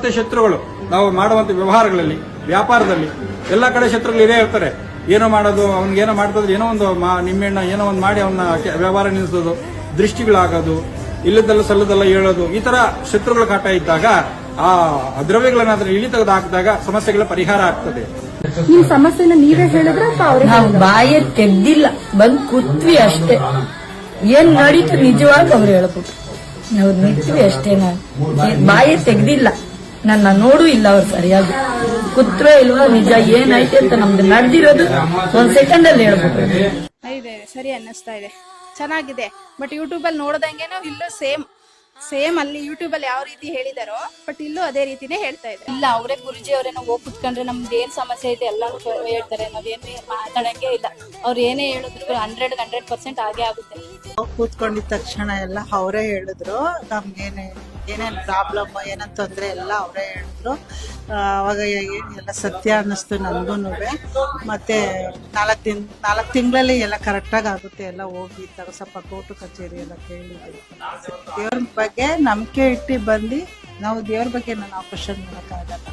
ಮತ್ತೆ ಶತ್ರುಗಳು. ನಾವು ಮಾಡುವಂತ ವ್ಯವಹಾರಗಳಲ್ಲಿ ವ್ಯಾಪಾರದಲ್ಲಿ ಎಲ್ಲ ಕಡೆ ಶತ್ರುಗಳು ಇದೇ ಇರ್ತಾರೆ. ಏನೋ ಮಾಡೋದು ಅವ್ನಿಗೆ ಏನೋ ಮಾಡ್ತದ್ರೆ ಏನೋ ಒಂದು ನಿಮ್ಮೆಣ್ಣ ನಿಂಬೆಹಣ್ಣ ಏನೋ ಒಂದು ಮಾಡಿ ಅವನ್ನ ವ್ಯವಹಾರ ನಿಲ್ಲಿಸೋದು ದೃಷ್ಟಿಗಳಾಗೋದು ಇಲ್ಲದಲ್ಲ ಸಲ್ಲದಲ್ಲ ಹೇಳೋದು ಈ ತರ ಶತ್ರುಗಳ ಕಾಟ ಇದ್ದಾಗ ಆ ದ್ರವ್ಯಗಳನ್ನ ಅದನ್ನ ಇಳಿ ತೆಗೆದು ಹಾಕಿದಾಗ ಸಮಸ್ಯೆಗಳ ಪರಿಹಾರ ಆಗ್ತದೆ. ನಿಮ್ ಸಮಸ್ಯೆನ ನೀವೇ ಹೇಳಿದ್ರೆ ನಾವು ಬಾಯೇ ತೆಗ್ದಿಲ್ಲ ಬಂದ್ ಕುತ್ವಿ ಅಷ್ಟೇ. ಏನ್ ನಡೀತು ನಿಜವಾಗಿ ಅವ್ರು ಹೇಳ್ಬೋದು. ನಾವು ನಿಂತ್ವಿ ಅಷ್ಟೇ ನಾವು. ಬಾಯೇ ತೆಗ್ದಿಲ್ಲ. ನನ್ನ ನೋಡು ಇಲ್ಲ ಅವ್ರು ಸರಿಯಾಗಿ. ಕುತ್ರೋ ಇಲ್ವಾ ನಿಜ ಏನೈತೆ ಅಂತ ನಮ್ದು ನಡೆದಿರೋದು ಒಂದ್ ಸೆಕೆಂಡ್ ಅಲ್ಲಿ ಹೇಳ್ಬೋದು ಇದೆ ಸರಿ ಅನ್ನಿಸ್ತಾ ಇದೆ. ಚೆನ್ನಾಗಿದೆ. ಬಟ್ ಯೂಟ್ಯೂಬ್ ಅಲ್ಲಿ ನೋಡದಂಗೆ ಇಲ್ಲೂ ಸೇಮ್ ಸೇಮ್ ಅಲ್ಲಿ ಯೂಟ್ಯೂಬಲ್ಲಿ ಯಾವ ರೀತಿ ಹೇಳಿದಾರೋ ಬಟ್ ಇಲ್ಲೂ ಅದೇ ರೀತಿನೇ ಹೇಳ್ತಾ ಇದೆ. ಇಲ್ಲ ಅವರೇ ಗುರುಜಿ ಅವರೇನೋ ನಾವು ಹೋಗಿ ಕುತ್ಕೊಂಡ್ರೆ ನಮ್ದು ಏನ್ ಸಮಸ್ಯೆ ಇದೆ ಎಲ್ಲರೂ ಹೇಳ್ತಾರೆ. ನಾವೇನು ಮಾತಾಡಂಗೆ ಇಲ್ಲ. ಅವ್ರು ಏನೇ ಹೇಳಿದ್ರು ಹಂಡ್ರೆಡ್ ಹಂಡ್ರೆಡ್ ಪರ್ಸೆಂಟ್ ಆಗೇ ಆಗುತ್ತೆ. ಕೂತ್ಕೊಂಡಿದ ತಕ್ಷಣ ಎಲ್ಲ ಅವರೇ ಹೇಳಿದ್ರು ನಮ್ಗೇನೆ ಏನೇನ್ ಪ್ರಾಬ್ಲಮ್ ಏನೇನು ತೊಂದರೆ, ಎಲ್ಲ ಅವರೇ ಹೇಳಿದ್ರು. ಅವಾಗ ಏನೆಲ್ಲ ಸತ್ಯ ಅನ್ನಿಸ್ತು ನನಗೂ ಮತ್ತೆ ನಾಲ್ಕು ದಿನ ನಾಲ್ಕು ತಿಂಗಳಲ್ಲಿ ಎಲ್ಲ ಕರೆಕ್ಟಾಗಿ ಆಗುತ್ತೆ. ಎಲ್ಲ ಹೋಗಿ ತರ ಸ್ವಲ್ಪ ಕೋರ್ಟು ಕಚೇರಿ ಎಲ್ಲ ಕೇಳಿದ್ವಿ. ದೇವ್ರ ಬಗ್ಗೆ ನಂಬಿಕೆ ಇಟ್ಟು ಬಂದು ನಾವು ದೇವ್ರ ಬಗ್ಗೆ ನಾನು ಆಪ್ರೇಷನ್ ಮಾಡೋಕ್ಕಾಗಲ್ಲ